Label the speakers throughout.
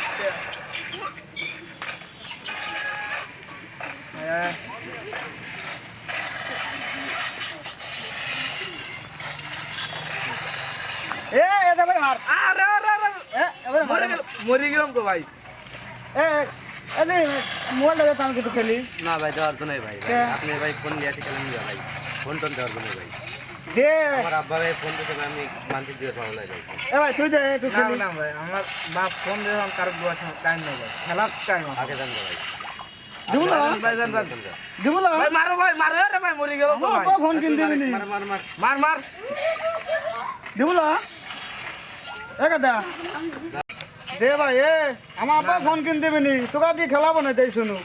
Speaker 1: মারে হ্যাঁ
Speaker 2: এ এটা ভাই মার
Speaker 1: আরে আরে আরে
Speaker 2: এ এবারে মার
Speaker 1: মরে গেল মরে গেলাম তো ভাই
Speaker 2: এ এদি মোবাইল লাগে তাম কিছু খেলি
Speaker 3: না ভাই দেওয়ার তো নাই ভাই ভাই।
Speaker 2: কে?
Speaker 3: আপনি ভাই ফোন নিয়ে আসি কেন নিয়ে ভাই ফোন টোন দেওয়ার তো নাই ভাই
Speaker 2: দে।
Speaker 3: আমার আব্বা ভাই ফোন দিতে আমি মানতে না ভাই
Speaker 2: এ ভাই তুই একটু
Speaker 1: না
Speaker 2: খেলি।
Speaker 1: না ভাই আমার বাপ ফোন দিলাম কারও বসে টাইম নেই ভাই। খেলার টাইম
Speaker 3: আগে জান ভাই।
Speaker 2: দিব না?
Speaker 1: ভাই জান ভাই
Speaker 2: দিব না?
Speaker 1: ভাই মারো ভাই মারো রে ভাই মরে গেল তো ভাই।
Speaker 2: আপা ফোন কিন দিবি নি
Speaker 3: মার মার মার।
Speaker 1: মার মার।
Speaker 2: দিব না? এ কথা দে ভাই এ আমার আপা ফোন কিন দিবি নি। তোকে দিয়ে খেলাবো না তাই শুনু।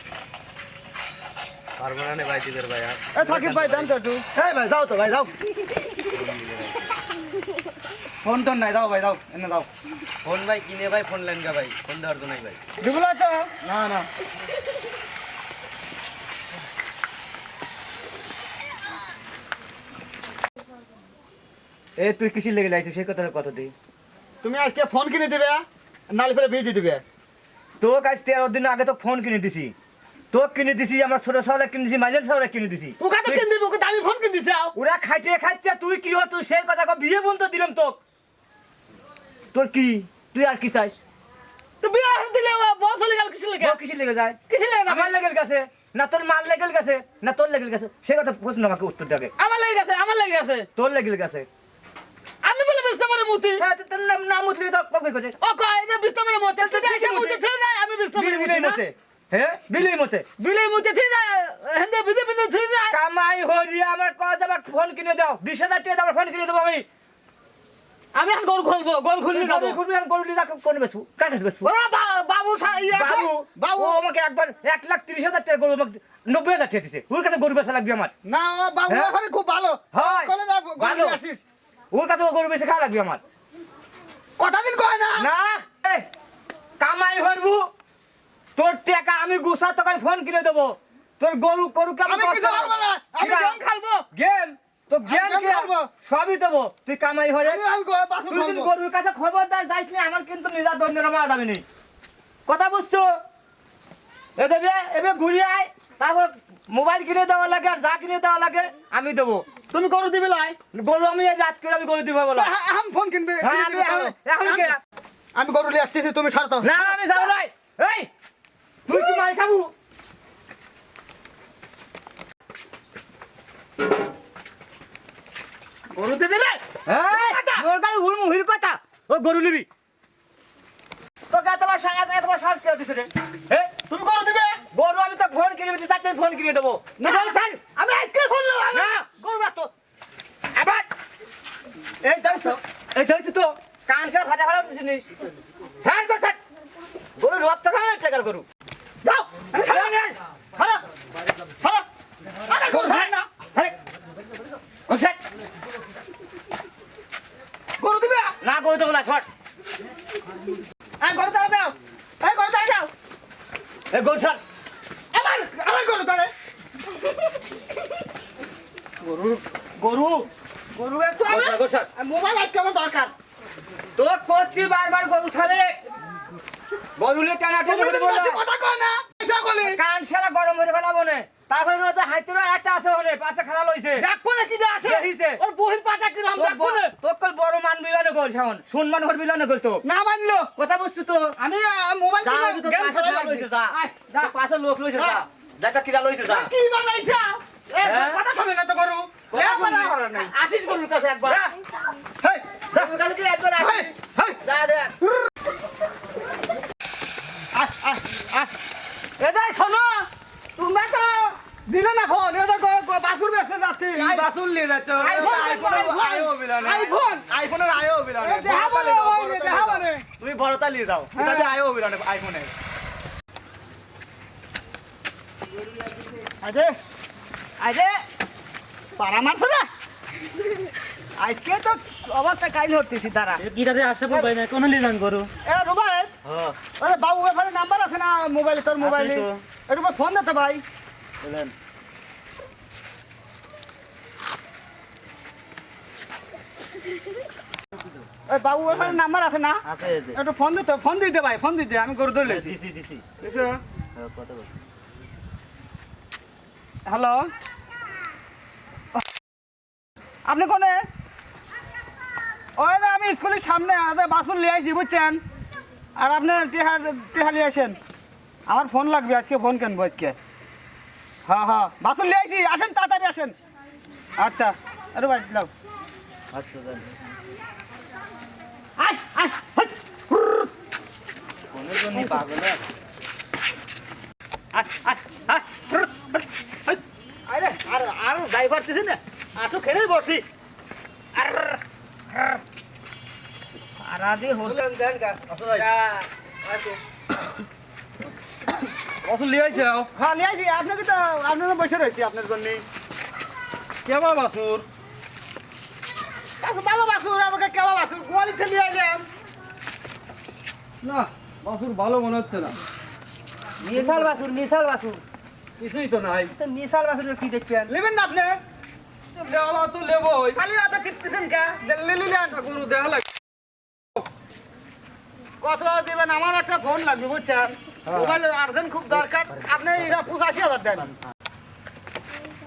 Speaker 3: পারব না ভাই দিদের ভাই
Speaker 2: এ থাকিব ভাই দাম তো এই ভাই যাও তো ভাই যাও। ফোন টোন নাই যাও ভাই যাও এনে যাও
Speaker 3: ফোন ভাই কিনে ভাই ফোন লেন ভাই ফোন দেওয়ার তো নাই ভাই।
Speaker 2: দিব না তো? না না।
Speaker 4: এ তুই কিসির লেগে লাইছিস? সেই কথাটা কত দি
Speaker 2: তুমি আজকে ফোন কিনে দিবে নালি ফেলে বিয়ে দিয়ে দিবে।
Speaker 4: তোকে আজ তেরো দিন আগে তো ফোন কিনে দিছি। তোকে কিনে দিছি আমার ছোট সালে কিনে দিছি মাঝের সালে কিনে দিছি।
Speaker 2: ওকে তো কিনে দিবে ওকে দামি ফোন কিনে দিছে
Speaker 4: ওরা খাইতে খাইতে তুই কি হর তুই সেই কথা বিয়ে বন্ধ দিলাম তোক। তোর কি? তুই আর কি চাস?
Speaker 2: তো বিয়ে দিলে বস হলে গেল লেগে?
Speaker 4: তোর কিসির লেগে যায়?
Speaker 2: লেগে
Speaker 4: আমার লেগেল গেছে না তোর মার লেগেল গেছে না তোর লেগেল গেছে সে কথা প্রশ্ন আমাকে উত্তর দেবে।
Speaker 2: আমার লেগে গেছে আমার লেগে গেছে
Speaker 4: তোর লেগেল গেছে
Speaker 2: আমি বলে বুঝতে পারি মুতি।
Speaker 4: হ্যাঁ তোর নাম নাম উঠলে তো কবে করে
Speaker 2: ও কয় যে বুঝতে পারি মুতি। তো দেশে মুতি ঠিক যায় আমি বুঝতে পারি মুতি
Speaker 4: মতে হ্যাঁ? মতে।
Speaker 2: মুতি ঠিক যায় হেন্দে বিদে বিদে ঠিক যায়
Speaker 4: কামাই হরিয়া আমার আমার ফোন কিনে দাও। বিশ হাজার টাকা আমার ফোন কিনে দেবো আমি।
Speaker 2: আমি এখন গরু খুলবো গরু খুললি যাব।
Speaker 4: আমি খুবই আমি গরুলি যাকে কোন বেসু কাটে বেসু
Speaker 2: ও বা- বাবু ইয়ে
Speaker 4: বাবু
Speaker 2: বাবু।
Speaker 4: আমাকে একবার এক লাখ তিরিশ হাজার টাকা গরু আমাকে নব্বই হাজার টাকা দিছে। ওর কাছে গরু বেচা লাগবে আমার।
Speaker 2: না ও বাবু
Speaker 4: হ্যাঁ?
Speaker 2: এখন খুব ভালো।
Speaker 4: হয়।
Speaker 2: কলে যা গরু আসিস।
Speaker 4: ওর কাছে গরু বেচে খাওয়া লাগবে আমার।
Speaker 2: কথা দিন কয় না।
Speaker 4: না এ, কামাই হরবু। তোর টাকা আমি গুছা তোকে ফোন কিনে দেবো। তোর গরু গরু কেমন
Speaker 2: আমি কিছু পারব না। আমি গেম খেলব।
Speaker 4: গেম? তো জ্ঞান কি সবই দেবো তুই কামাই হরে
Speaker 2: আমি আমি
Speaker 4: তুই যদি গরুর কাছে খবরদার যাইস না আমার কিন্তু নিজা দণ্ডের মারা যাবে নি। কথা বুঝছ? এ দেবে এবে ঘুরে আয়। তারপর মোবাইল কিনে দেওয়া লাগে আর যা কিনে দেওয়া লাগে আমি দেবো।
Speaker 2: তুমি গরু দিবে লাই?
Speaker 4: গরু আমি এই রাত করে আমি গরু দিব বলো।
Speaker 2: ফোন কিনবে
Speaker 4: হ্যাঁ, আমি এখন-।
Speaker 2: আমি গরু নিয়ে আসতেছি তুমি ছাড়তো
Speaker 4: না আমি যাব নাই এই তুই কি মাল খাব?
Speaker 2: গরু দিবে
Speaker 4: এই, তোর গায়ে হুল মুহির কথা। ও গরু নিবি। তোকে এতবার সা- এত- এতবার সাহস করে দিছে রে
Speaker 2: তুমি গরু দিবে?
Speaker 4: গরু আমি তো ফোন কিনে দিচ্ছি চারটে ফোন কিনে দেবো।
Speaker 2: না স্যার আমি আজকে ফোন
Speaker 4: না।
Speaker 2: গরু ব্যস্ত
Speaker 4: আবার?
Speaker 2: এই দেখছ
Speaker 4: এই ধরছি তো। কান সব ফাটা ফাটা দিছিস স্যার গরু রক্ত খাওয়া টাকার গরু
Speaker 2: দাও আমি ছাড়ো
Speaker 4: এই, এই,
Speaker 2: ছাড়ো ছাড়ো আরে গরু ছাড় না
Speaker 4: আরে, ও স্যার,
Speaker 2: গরু
Speaker 4: গরু দেবো না শট
Speaker 2: এই গরু তাড়া দাও। এই গরু তাড়া দাও।
Speaker 4: এ গরু স্যার
Speaker 2: আমার আমার গরু তাড়ে। গরু। গরু গরু একটু আমি মোবাইল আজকে আমার দরকার।
Speaker 4: তো করছি বারবার গরু ছাড়ে। গরুলে টানা টানি
Speaker 2: কথা কয় না।
Speaker 4: কান সারা গরম হয়ে ফেলাবো না তারপরে তো হাইতুরা একটা আছে হনে পাশে খেলা লইছে।
Speaker 2: দেখব না কি আসে
Speaker 4: দেখিছে।
Speaker 2: ওর বহির পাটা কি রাম দেখব না।
Speaker 4: তোর কল বড় মান বিলানে গল শাওন। সম্মান হর বিলানে গল তো।
Speaker 2: না মানলো।
Speaker 4: কথা বুঝছ তো?
Speaker 2: আমি মোবাইল
Speaker 4: যা
Speaker 2: কিনে গেম খেলা
Speaker 4: লইছে। যা।
Speaker 2: যা।
Speaker 4: পাশে লোক লইছে যা। দেখা কিরা লইছে যা।
Speaker 2: কি বানাইছা? এ
Speaker 4: হ্যাঁ?
Speaker 2: কথা শুনে না তো নাই।
Speaker 4: আসিস গরুর কাছে একবার।
Speaker 2: হেই যা।
Speaker 4: গরুর কাছে কি একবার আসিস যা দেখ।
Speaker 2: আহ আহ আহ এদাই শোনো তোমরা তো দিলে না ফোন এদাই বাসুর ব্যস্ত যাচ্ছি
Speaker 1: বাসুল নিয়ে যাচ্ছ
Speaker 2: আইফোন
Speaker 1: আইও বিলানে।
Speaker 2: আইফোন।
Speaker 1: আইফোনের আইও বিলানে।
Speaker 2: এ দেখাবো না ওই রে, দেখাবো
Speaker 1: তুমি বড়টা নিয়ে যাও
Speaker 2: হ্যাঁ।
Speaker 1: এটাতে আইও বিলানে আইফোনে।
Speaker 2: আরে আরে পাড়া মারছো না? আজকে তো অবস্থা কাইল হতেছি তারা
Speaker 3: কিরারে আসে ভাই না কোন লিজান করু।
Speaker 2: এ রুবাই
Speaker 3: হ্যাঁ।
Speaker 2: আরে বাবু এখানে নাম্বার আছে না? মোবাইলে তোর মোবাইলে। একটু ফোন দে তো ভাই।
Speaker 3: বলেন।
Speaker 2: এ বাবু ওখানে নাম্বার আছে না?
Speaker 3: আছে
Speaker 2: একটু ফোন দিতে ফোন দিতে ভাই ফোন দিতে আমি গরু ধরে
Speaker 3: দিছি দিছি।
Speaker 2: বুঝছ
Speaker 3: হ্যাঁ, বল।
Speaker 2: হ্যালো। আপনি কোনে? ওই আমি স্কুলের সামনে বাসুন লিয়ে আইছি বুঝছেন? আর আপনি টেহা টেহা লিয়ে আসেন। আমার ফোন লাগবে আজকে ফোন কেনবো আজকে। হ্যাঁ হ্যাঁ বাসুন আইছি আসেন তাড়াতাড়ি আসেন। আচ্ছা আরে ভাই লাও
Speaker 3: আচ্ছা জানি
Speaker 2: আয় আয় হাই, হুরর,
Speaker 3: জন্য পাগল
Speaker 2: আয়, আয়, আয়, হুরর, হুরর, হাই। আয় রে, আর আর যাই পারতেছি না? আসো খেলেই বসি। আর আর, আদি হোস
Speaker 5: অসল লিয়ে আইছে
Speaker 2: হ্যাঁ নিয়ে আইছি। আপনাকে তো আপনার বসে রয়েছি আপনার জন্য।
Speaker 5: কেমন বাসুর
Speaker 2: আচ্ছা ভালো বাসুর আমাকে কেমন বাসুর গোয়ালি থেকে নিয়ে আইলাম
Speaker 5: না বাসুর ভালো মনে হচ্ছে না।
Speaker 4: মিশাল বাসুর মিশাল বাসুর
Speaker 5: কিছুই তো নাই।
Speaker 4: তো মিশাল বাসুরের কি দেখছেন?
Speaker 2: নেবেন না আপনি?
Speaker 5: লেওয়া তো লেবই
Speaker 2: খালি হাতে টিপতেছেন কে? লিলিলেন
Speaker 5: গরু দেখা লাগে
Speaker 2: কত দিবেন? আমার একটা ফোন লাগবে বুঝছেন? মোবাইল আর্জেন্ট খুব দরকার। আপনি এরা পঁচাশি হাজার দেন।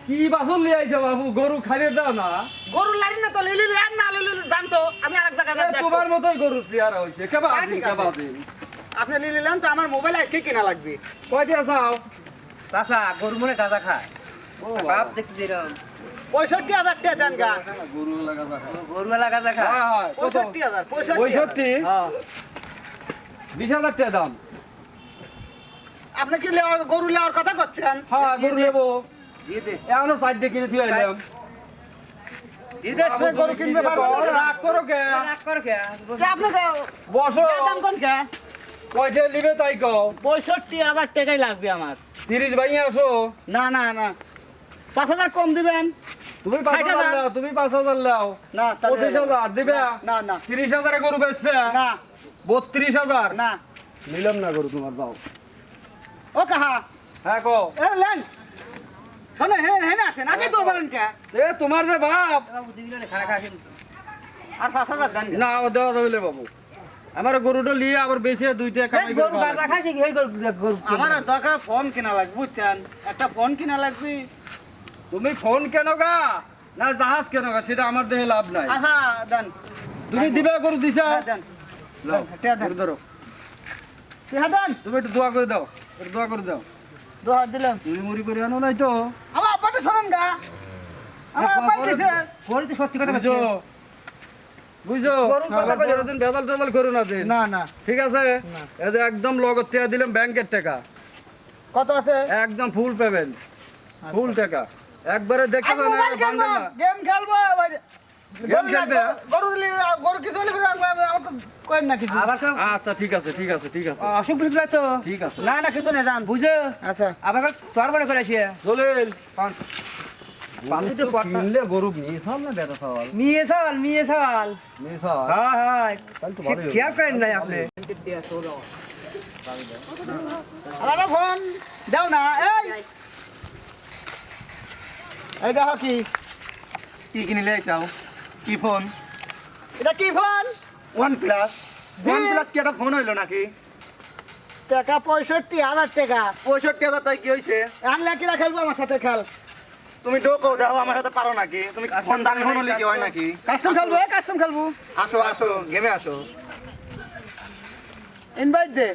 Speaker 5: কি বাসুর লিয়ে আইছে বাবু? গরু খাইয়ে দাও না।
Speaker 2: গরুর লাইন না তো লিলি লিয়ান না লিলি দান আমি আরেক জায়গায়
Speaker 5: এ, তোমার মতোই গরু চেয়ারা হয়েছে কেবা
Speaker 2: হ্যাঁ,
Speaker 5: দিন কেবা দিন।
Speaker 2: আপনি লিলি নেন তো আমার মোবাইল আজকে কেনা লাগবে।
Speaker 5: কয়টা চাও?
Speaker 4: চাষা গরু মনে গাঁজা খায়।
Speaker 5: ও
Speaker 4: বাপ দেখছি এরকম
Speaker 2: পঁয়ষট্টি হাজার টাকা দেন গা।
Speaker 5: গরু লাগা দেখা
Speaker 4: গরুওয়ালা গাঁজা খায়।
Speaker 5: হ্যাঁ হ্যাঁ
Speaker 2: পঁয়ষট্টি হাজার পঁয়ষট্টি
Speaker 5: পঁয়ষট্টি?
Speaker 2: হাজার। হ্যাঁ।
Speaker 5: বিশ হাজার টাকা দাম।
Speaker 2: আপনি কি গরু লেওয়ার কথা করছেন?
Speaker 5: হ্যাঁ গরু নেব এখনও সাইড কিনে থুয়ে আইলাম।
Speaker 4: দিয়ে দে।
Speaker 2: আপনি গরু কিনতে পারবেন না?
Speaker 5: রাগ করো কে?
Speaker 4: রাগ কর কে?
Speaker 2: যে
Speaker 5: বসো।
Speaker 2: দাম কোন কে?
Speaker 5: কয়টা নিবে তাই কও।
Speaker 2: পঁয়ষট্টি হাজার টাকাই লাগবে আমার।
Speaker 5: তিরিশ ভাইয়া আসো।
Speaker 2: না না না। পাঁচ হাজার কম দিবেন।
Speaker 5: তুমি পাঁচ হাজার
Speaker 2: হাজার।
Speaker 5: লাও তুমি পাঁচ হাজার লাও।
Speaker 2: না
Speaker 5: পঁচিশ হাজার দিবে?
Speaker 2: না না।
Speaker 5: তিরিশ হাজারে গরু বেচবে?
Speaker 2: না।
Speaker 5: বত্রিশ হাজার?
Speaker 2: না।
Speaker 5: নিলাম না গরু তোমার দাও।
Speaker 2: ও কাহা?
Speaker 5: হ্যাঁ কো
Speaker 2: এ লেন। হেন আসেন আগে তো বলেন কে?
Speaker 5: এ তোমার যে বাপ।
Speaker 4: খানা
Speaker 2: আর পাঁচ হাজার দেন
Speaker 5: না ও দেওয়া যাবে বাবু। আমার গরুটা নিয়ে আবার বেঁচে দুইটা কামাই
Speaker 4: গরু গাঁজা গরু
Speaker 2: আমার দরকার ফোন কিনা লাগবে বুঝছেন? একটা ফোন কিনা লাগবে।
Speaker 5: তুমি ফোন কেন গা? না জাহাজ কেন গা? সেটা আমার দেহে লাভ নাই।
Speaker 2: আচ্ছা দেন।
Speaker 5: তুমি দিবে গরু দিছা?
Speaker 2: হ্যাঁ, দেন।
Speaker 5: ধরো।
Speaker 2: দেন।
Speaker 5: তুমি একটু দোয়া করে দাও। দোয়া করে দাও।
Speaker 2: দু হাত দিলাম।
Speaker 5: তুমি মুড়ি করে আনো নাই তো।
Speaker 2: আমার আব্বাটা শোনেন গা। আমার আব্বাই দিছে।
Speaker 4: গরু তো সত্যি কথা
Speaker 5: বুঝো। বুঝো? করো না
Speaker 2: না না।
Speaker 5: ঠিক আছে? এই যে একদম লগত টাকা দিলাম ব্যাংকের টাকা।
Speaker 2: কত আছে?
Speaker 5: একদম ফুল পেমেন্ট ফুল টাকা। একবারে দেখে
Speaker 2: আমি গেম খেলব
Speaker 5: আচ্ছা ঠিক আছে ঠিক আছে ঠিক আছে।
Speaker 4: অসুখ বিসুখ তো?
Speaker 5: ঠিক আছে।
Speaker 2: না না কিছু
Speaker 4: বুঝো?
Speaker 2: আচ্ছা।
Speaker 4: আবার তোর মনে করে আসিয়া? হ্যাঁ হ্যাঁ। খেয়াল করেন নাই আপনি?
Speaker 2: দাও না এই। এই দেখো কি।
Speaker 3: কি কিনিলে চাও কি ফোন?
Speaker 2: এটা কি phone?
Speaker 3: OnePlus OnePlus কি একটা ফোন হইল নাকি?
Speaker 2: টাকা পঁয়ষট্টি হাজার টাকা।
Speaker 3: পঁয়ষট্টি হাজার তাই কি হয়েছে
Speaker 2: আনলে কিনা খেলব আমার সাথে খেল?
Speaker 3: তুমি ডোকো দেখো আমার সাথে পারো নাকি? তুমি ফোন দামি ফোন হলে কি হয় নাকি?
Speaker 2: কাস্টম। খেলব এ কাস্টম খেলব।
Speaker 3: আসো আসো গেমে আসো।
Speaker 2: ইনভাইট দে।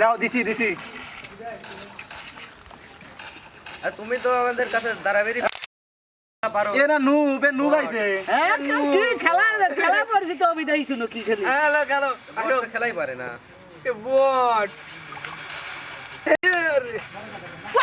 Speaker 3: লাও দিছি দিছি।
Speaker 1: তুমি তো আমাদের কাছে দাঁড়াবেরি পারো
Speaker 3: এরা নু বে নু ভাইছে
Speaker 2: হ্যাঁ কি খেলা খেলা পড়ছি তো আমি শুনো কি খেলি?
Speaker 1: হ্যালো খেলো খেলাই পারে না।
Speaker 4: বট।
Speaker 2: কোথায়